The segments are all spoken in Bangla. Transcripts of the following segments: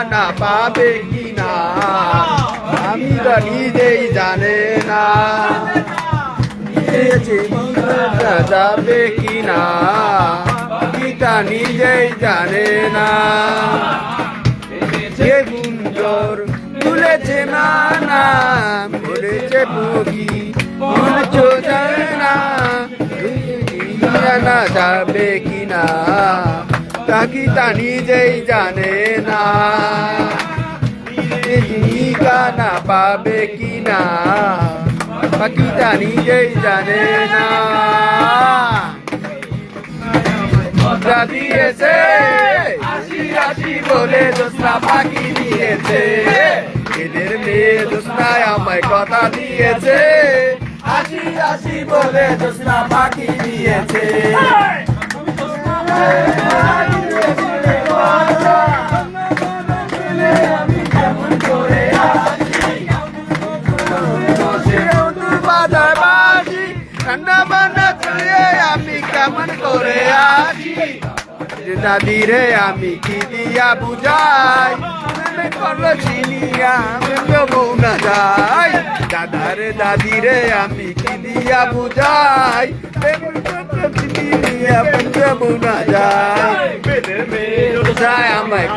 ঠিকানা পাবে কি না আমি তো নিজেই জানে না। যাবে কি না পিতা নিজেই জানে না। যে গুঞ্জর, তুলেছে মানা বলেছে তুলছো যায় না যাবে কিনা তাকি তা নিজেই জানে না। ঠিকানা পাবে কিনা পাখিটা নিজেই জানে না। দিয়েছে। বলে দোসরা পাখি দিয়েছে। এদের মেয়ে দোসরায় আমায় কথা দিয়েছে। আসি আসি বলে দোসরা পাখি দিয়েছে। কেমন করে আসি দাদি আমি কি দিয়া বুঝাই আমি করল চিনিয়া আমি বউ না যাই দাদি রে আমি কি দিয়া বুঝাই যাই কোথায় আমায়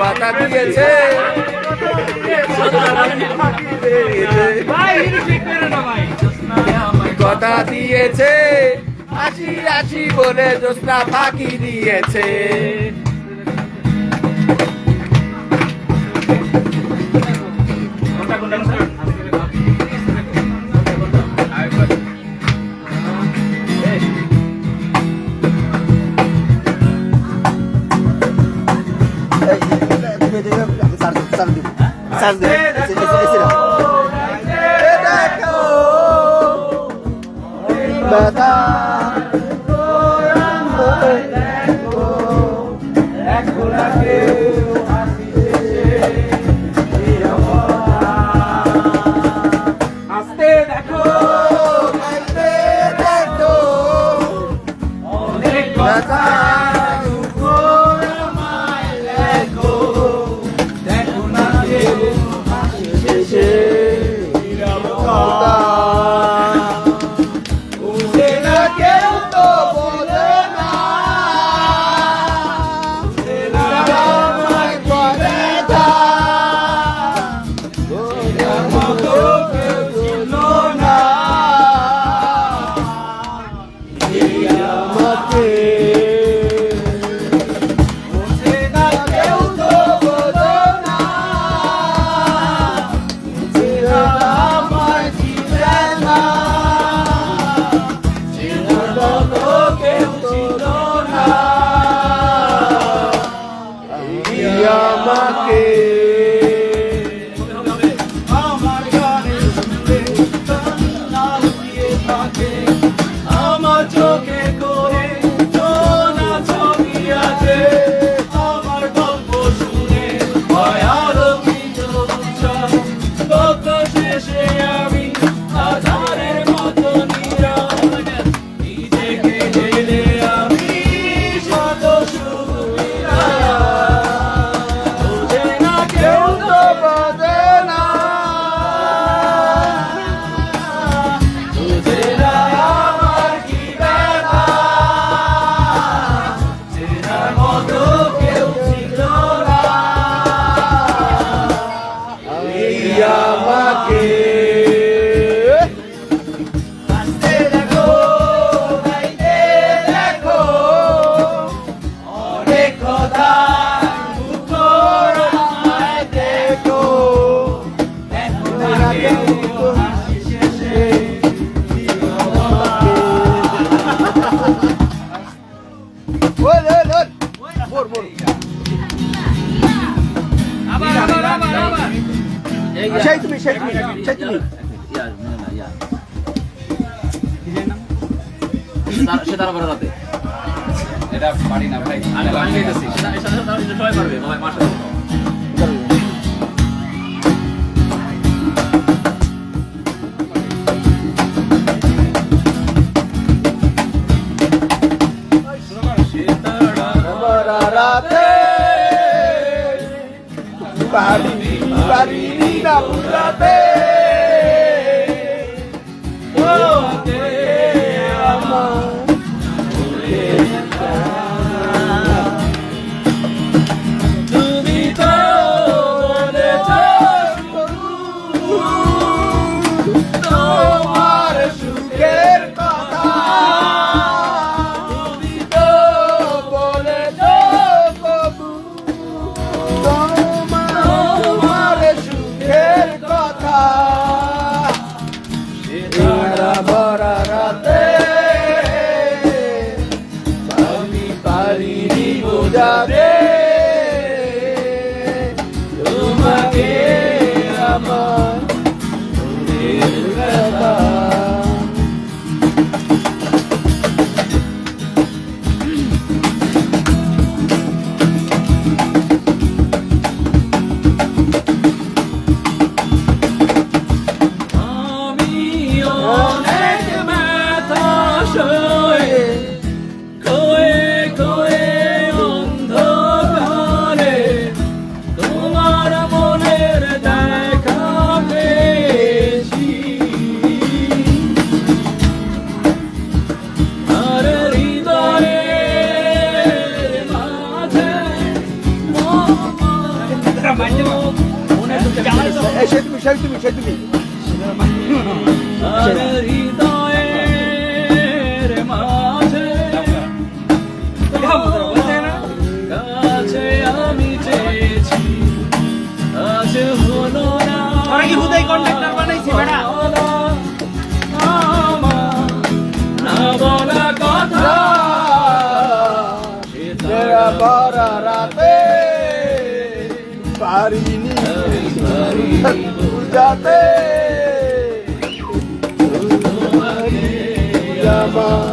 কথা দিয়েছে আসি আসি বলে জোসনা ফাঁকি দিয়েছে এ দেখো দাদা আস্তে 二十尾外八十 up. সে তুমি সে তুমি সে তুমি ওরা কি হুদাই কন্ট্রাক্টর বানাইছি বেটা? Parini বুঝাতে আমার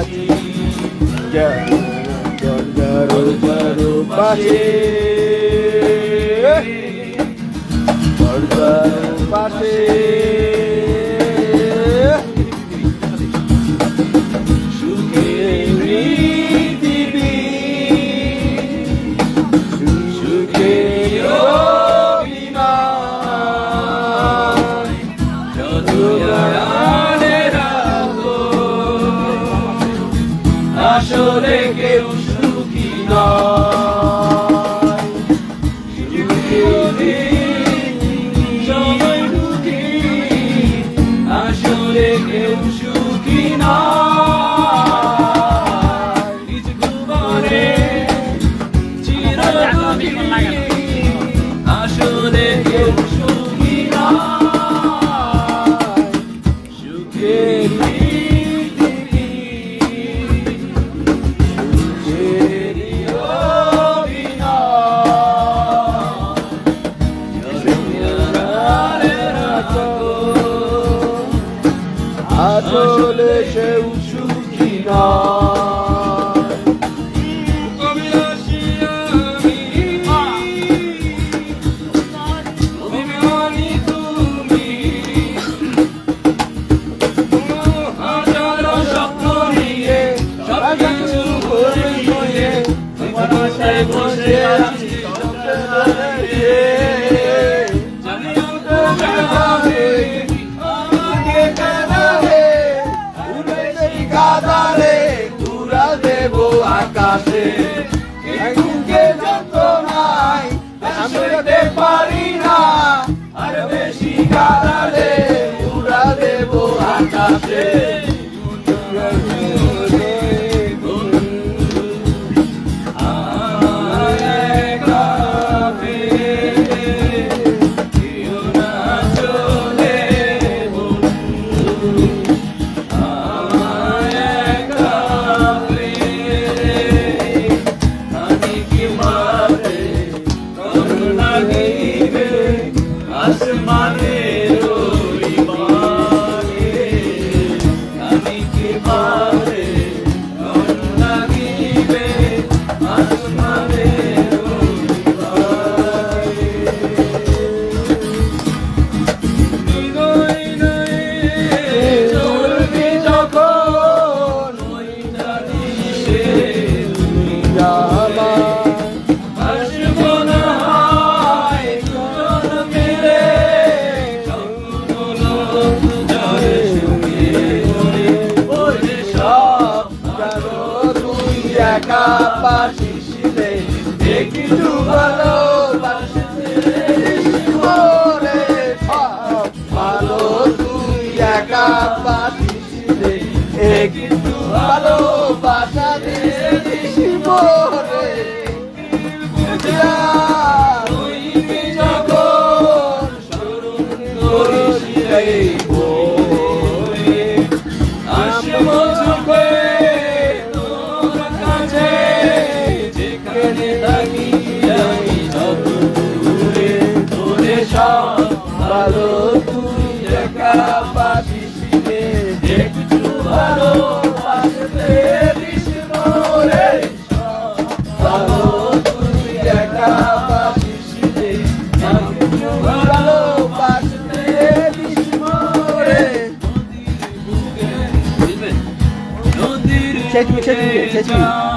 রূপাচি জয় গঙ্গা রূপাচি গঙ্গা রূপাচি একা পাশি শিলে একটু ভালো 贴近一点贴近。一